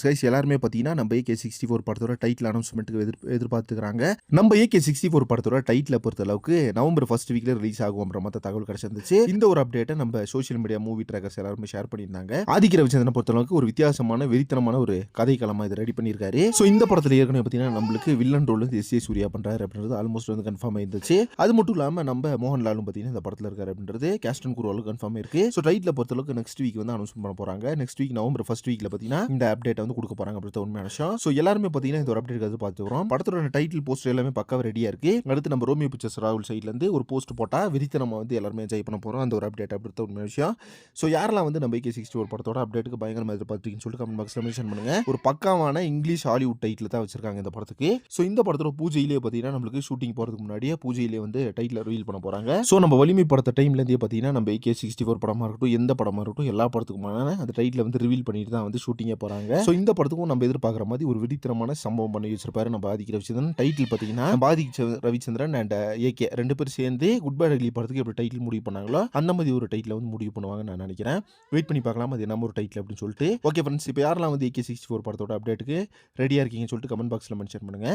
Guys எல்லாருமே பார்த்தீங்கன்னா நம்ம ஏகே சிக்ஸ்டி ஃபோர் படத்தோட டைட்டில் அனௌன்ஸ்மெண்ட்டுக்கு எதிர் எதிர்பார்த்துக்கிறாங்க. நம்ம ஏகே சிக்ஸ்டி ஃபோர் படத்தோட டைட்டில் பொறுத்த அளவுக்கு நவம்பர் ஃபர்ஸ்ட் வீக்கில் ரிலீஸ் ஆகும்ன்ற மற்ற தகவல் கிடச்சிருந்துச்சு. இந்த ஒரு அப்டேட்டை நம்ம சோஷியல் மீடியா மூவி ட்ராக்கர்ஸ் எல்லாருமே ஷேர் பண்ணியிருந்தாங்க. ஆதிக்க ரவிச்சந்திரன் பொறுத்த அளவுக்கு ஒரு வித்தியாசமான வெறித்தனமான ஒரு கதை களமாக இதை ரெடி பண்ணியிருக்காரு. ஸோ இந்த படத்தில் ஏற்கனவே பார்த்தீங்கன்னா நம்மளுக்கு வில்லன் ரோல் வந்து எஸ் ஏ சூர்யா பண்ணுறாரு அப்படின்றது ஆல்மோஸ்ட் வந்து கன்ஃபார்ம் ஆயிருந்துச்சு. அது மட்டும் இல்லாமல் நம்ம மோகன்லாலும் பார்த்தீங்கன்னா இந்த படத்தில் இருக்காரு அப்படின்றது கேஸ்டன் குருவாலும் கன்ஃபார்ம் இருக்கு ஸோ டைட்டில் பொறுத்த அளவுக்கு நெக்ஸ்ட் வீக் வந்து அனௌன்ஸ் பண்ண போகிறாங்க நெக்ஸ்ட் வீக் நவம்பர் ஃபர்ஸ்ட் வீக்கில் பார்த்தீங்கன்னா இந்த அப்டேட் வந்து கொடுக்க போறாங்க அப்படின்ற உண்மையான விஷயம். ஸோ எல்லாருமே பார்த்தீங்கன்னா இந்த ஒரு அப்டேட் அது பார்த்து வரோம். படத்தோட டைட்டில் போஸ்டர் எல்லாமே பக்காவாக ரெடியாக இருக்கு. அடுத்து நம்ம ரோமியோ பிக்சர்ஸ் ராகுல் சைட்லேருந்து ஒரு போஸ்ட் போட்டால் விரித்து நம்ம வந்து எல்லாருமே என்ஜாய் பண்ண போகிறோம் அந்த ஒரு அப்டேட் அப்படின்ற உண்மையான விஷயம். ஸோ யாரெல்லாம் வந்து நம்ம கே சிக்ஸ்டி ஒரு படத்தோட அப்டேட்டுக்கு பயங்கரமாக எதிர்பார்த்துருக்கீங்கன்னு சொல்லிட்டு கமெண்ட் பாக்ஸில் மென்ஷன் பண்ணுங்க. ஒரு பக்காவான இங்கிலீஷ் ஹாலிவுட் டைட்டில் தான் வச்சிருக்காங்க இந்த படத்துக்கு. ஸோ இந்த படத்தோட பூஜையிலேயே பார்த்தீங்கன்னா நம்மளுக்கு ஷூட்டிங் போகிறதுக்கு முன்னாடியே பூஜையிலேயே வந்து டைட்டில் ரிவீல் பண்ண போகிறாங்க ஸோ நம்ம வலிமை படத்த டைம்லேருந்தே பார்த்தீங்கன்னா நம்ம ஏகே சிக்ஸ்டி ஃபோர் படமாக இருக்கட்டும் எந்த படமாக இருக்கட்டும் எல்லா படத்துக்குமான அந்த டைட்டில் வந்து ரிவீல் பண்ணிட்டு தான் வந்து ஷூட்டிங்கே போகிறாங்க ஸோ இந்த படத்துக்கும் நம்ம எதிர்பார்க்குற மாதிரி ஒரு விடித்தனமான சம்பவம் பண்ணி வச்சிருப்பாரு. நம்ம ஆதிக்க ரவிச்சந்திரன் டைட்டில் பார்த்தீங்கன்னா ஆதிக்க ரவிச்சந்திரன் அண்ட் ஏகே ரெண்டு பேரும் சேர்ந்து குட் பை டெல்லி படத்துக்கு எப்படி டைட்டில் முடிவு பண்ணாங்களோ அந்த மாதிரி ஒரு டைட்டில் வந்து முடிவு பண்ணுவாங்கன்னு நான் நினைக்கிறேன். வெயிட் பண்ணி பார்க்கலாம். அது என்ன ஒரு டைட்டில் அப்படின்னு சொல்லிட்டு. ஓகே ஃப்ரெண்ட்ஸ் இப்போ யாரெல்லாம் வந்து ஏகே சிக்ஸ்டி ஃபோர் படத்தோட அப்டேட்டுக்கு ரெடியாக இருக்கீங்கன்னு சொல்லிட்டு கமெண்ட் பாக்ஸில் மென்ஷன் பண்ணுங்க.